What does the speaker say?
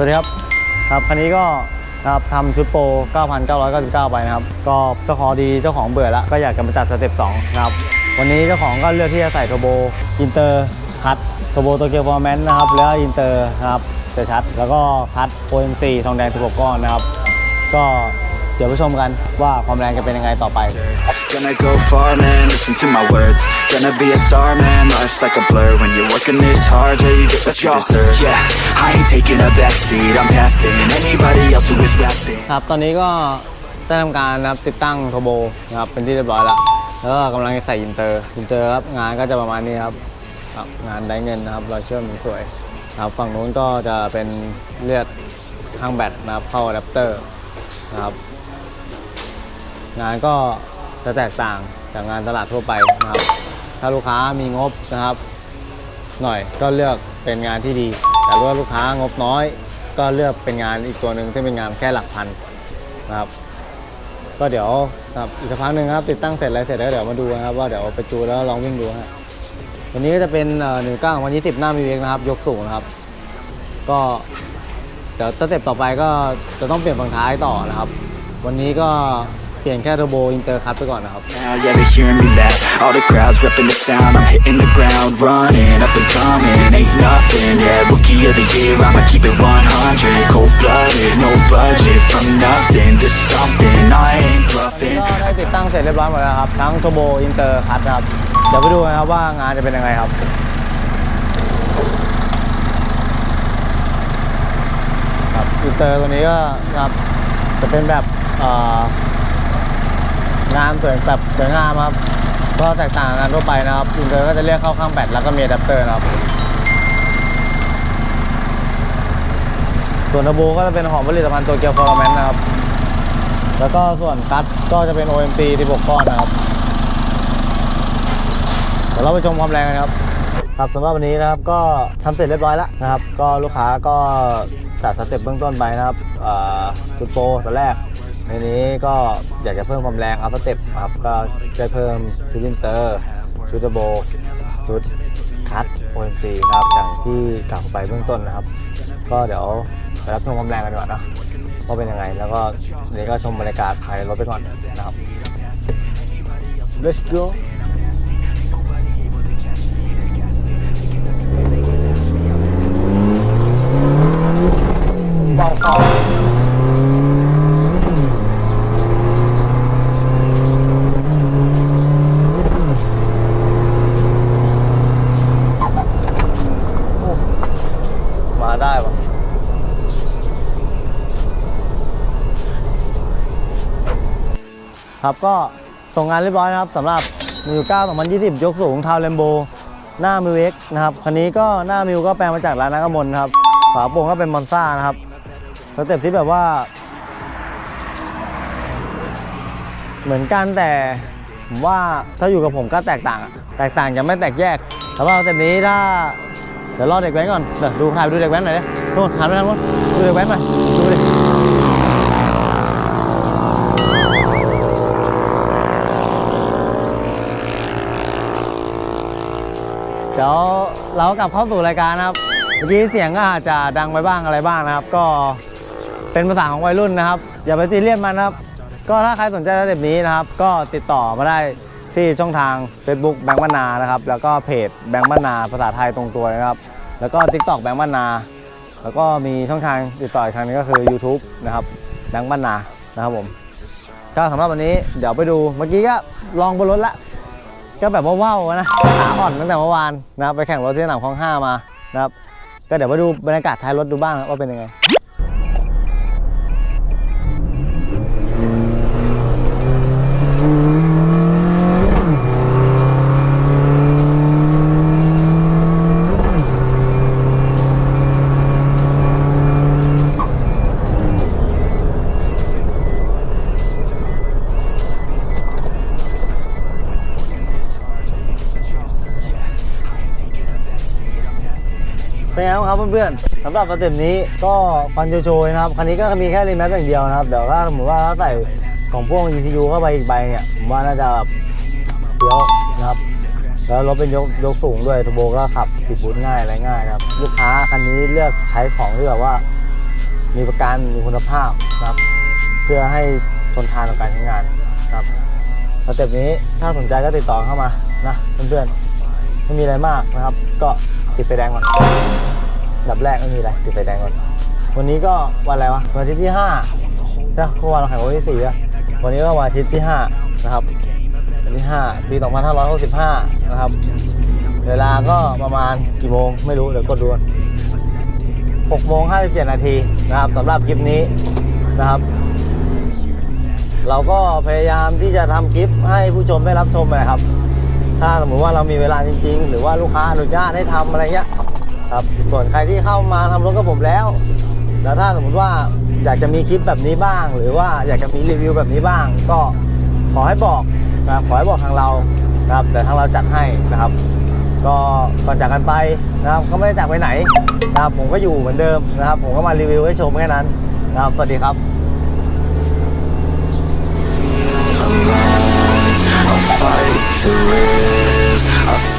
สวัสดีครับครับคันนี้ก็นะครับทำชุดโปร 9,999 ไปนะครับ ก็เจ้าของดีเจ้าของเบื่อแล้วก็อยากจะมาจัดสเต็ป2นะครับ วันนี้เจ้าของก็เลือกที่จะใส่โทโบอินเตอร์คัตโทโบโตเกียวฟอร์แมนนะครับ แล้วอินเตอร์นะครับจะชัด แล้วก็คัต OMC ทองแดง16ก้อนนะครับ ก็ เดี๋ยวไปชมกันว่าความแรงจะเป็นยังไงต่อไป Gonna go far, man, listen to my words Gonna be a star, man, life's like a blur When you're working this hard, yeah, you get what you deserve Yeah, I ain't taking a backseat, I'm passing Anybody else who is rapping ครับตอนนี้ก็ได้ทำการนะครับติดตั้งโทโบนะครับเป็นที่เรียบร้อยแล้วแล้วก็กำลังจะใส่อินเตอร์อินเตอร์ครับงานก็จะประมาณนี้ครับครับงานได้เงินนะครับรอยเชื่อมสวยครับฝั่งนู้นก็จะเป็นเลือดข้างแบตนะครับเข้าอะแดปเตอร์นะครับ งานก็จะแตกต่างจากงานตลาดทั่วไปนะครับ ถ้าลูกค้ามีงบนะครับ หน่อยก็เลือกเป็นงานที่ดี แต่ว่าลูกค้างบน้อย ก็เลือกเป็นงานอีกตัวหนึ่งที่เป็นงานแค่หลักพันนะครับ ก็เดี๋ยวครับอีกสักพักหนึ่งครับติดตั้งเสร็จอะไรเสร็จแล้วเดี๋ยวมาดูนะครับว่าเดี๋ยวไปจูแล้วลองวิ่งดูฮะวันนี้ก็จะเป็นหนึ่งเก้าวันยี่สิบหน้ามีเวกนะครับ ยกสูงนะครับ ก็เดี๋ยวสเต็ปต่อไปก็จะต้องเปลี่ยนฝั่งท้ายต่อนะครับ วันนี้ก็ เปลี่ยนแค่เทอร์โบอินเตอร์คัตไปก่อนนะครับ Now, yeah, they hearing me laugh All the crowds repping the sound I'm hitting the ground, running, up and coming Ain't nothing, yeah, rookie of the year I'ma keep it 100 Cold-blooded, no budget From nothing to something I ain't bluffing ก็ได้ติดตั้งเสร็จเรียบร้อยหมดแล้วครับ ทั้ง Turbo Inter Cut นะครับ เดี๋ยวไปดูกันครับว่างานจะเป็นยังไงครับครับอินเตอร์ตัวนี้ก็นะครับจะเป็นแบบเอ่อ งานสวยแบบสวยงามครับก็แตกต่างกันทั่วไปนะครับอินเตอร์ก็จะเรียกเข้าข้างแบตแล้วก็มีอะแดปเตอร์นะครับส่วนทโบก็จะเป็นของผลิตภัณฑ์ตัวเกียวฟอร์แมนนะครับ แล้วก็ส่วนคัตก็จะเป็น OMC 16ก้อนนะครับเดี๋ยวเราไปชมความแรงกันครับครับสำหรับวันนี้นะครับก็ทำเสร็จเรียบร้อยแล้วนะครับ ก็ลูกค้าก็ตัดสเต็ปเบื้องต้นไปนะครับอ่าชุดโปรตอนแรก ในนี้ก็อยากจะเพิ่มความแรงอัพสเต็ปครับก็จะเพิ่มชุดลินเตอร์ชุดเทอร์โบชุดคัต OMC นะครับอย่างที่กล่าวไปเบื้องต้นนะครับ ก็เดี๋ยวไปรับชมความแรงกันดีกว่าเนะว่าเป็นยังไง แล้วก็เดี๋ยวก็ชมบรรยากาศภายในรถไปก่อนนะครับ let's go ครับก็ส่งงานเรียบร้อยนะครับสำหรับมิว9 2020 ยกสูงทาวเลมโบ หน้ามิวเอ็กนะครับคันนี้ก็หน้ามิวก็แปลงมาจากร้านนักมลนะครับฝาโปร่งก็เป็นมอนซ่านะครับสเต็ปที่แบบว่า เหมือนกันแต่ผมว่าถ้าอยู่กับผมก็แตกต่าง แตกต่างจะไม่แตกแยกแต่ว่าสเต็ปนี้ถ้าเดี๋ยวรอเด็กแว้นก่อนเดี๋ยวดูถ่ายไปดูเด็กแว้นหน่อยดินู่นหันไปทางนู้นดูเด็กแว้นหน่อยดูดิ เดี๋ยวเรากลับเข้าสู่รายการนะครับ เมื่อกี้เสียงก็อาจจะดังไปบ้างอะไรบ้างนะครับ ก็เป็นภาษาของวัยรุ่นนะครับ อย่าไปตีเรียนมันนะครับ ก็ถ้าใครสนใจสเต็ปนี้นะครับ ก็ติดต่อมาได้ที่ช่องทาง Facebook แบงค์มนานะครับ แล้วก็เพจแบงค์มนาภาษาไทยตรงตัวนะครับ แล้วก็ TikTok แบงค์มนา แล้วก็มีช่องทางติดต่ออีกทางนึงก็คือ YouTube นะครับแบงค์มนานะครับผมก็สำหรับวันนี้เดี๋ยวไปดูเมื่อกี้ก็ลองบนรถละ ก็แบบว่าว้าวๆนะขาอ่อนตั้งแต่เมื่อวานนะครับไปแข่งรถที่สนามคลองห้ามานะครับก็เดี๋ยวมาดูบรรยากาศท้ายรถดูบ้างว่าเป็นยังไง เป็นไงบ้างครับเพื่อนๆสำหรับสเต็ปนี้ก็ฟันโชยๆนะครับคันนี้ก็มีแค่รีแมปอย่างเดียวนะครับเดี๋ยวถ้าสมมติว่าถ้าใส่ของพวก ECU เข้าไปอีกใบเนี่ยผมว่าน่าจะแบบเฟี้ยวนะครับแล้วรถเป็นยกยกสูงด้วยทโบก็ขับติดบูทง่ายอะไรง่ายนะครับลูกค้าคันนี้เลือกใช้ของที่แบบว่า มีประกันมีคุณภาพนะครับ เพื่อให้ทนทานต่อการใช้งานนะครับสเต็ปนี้ถ้าสนใจก็ติดต่อเข้ามานะเพื่อนๆ ไม่มีอะไรมากนะครับ ก็ติดไฟแดงก่อนดับแรกไม่มีอะไรติดไฟแดงก่อน วันนี้ก็วันอะไรวะวันอาทิตย์ที่5ใช่เมื่อวานเราแข่งวันที่4อะวันนี้ก็วันอาทิตย์ที่ 5 นะครับวันที่ 5 ปี 2565 นะครับ เวลาก็ประมาณกี่โมงไม่รู้เดี๋ยวกดดูก่อน6โมง57นาทีนะครับสำหรับคลิปนี้นะครับ เราก็พยายามที่จะทำคลิปให้ผู้ชมได้รับชมนะครับ ถ้าสมมติว่าเรามีเวลาจริง ๆ หรือว่าลูกค้าอนุญาตให้ทำอะไรเงี้ยครับส่วนใครที่เข้ามาทำรถกับผมแล้ว แล้วถ้าสมมติว่าอยากจะมีคลิปแบบนี้บ้าง หรือว่าอยากจะมีรีวิวแบบนี้บ้าง ก็ขอให้บอกนะครับขอให้บอกทางเรานะครับแต่ทางเราจัดให้นะครับ ก็ก่อนจากกันไปนะครับก็ไม่ได้จากไปไหนนะครับผมก็อยู่เหมือนเดิมนะครับ ผมก็มารีวิวให้ชมแค่นั้นนะครับสวัสดีครับ I fight to live.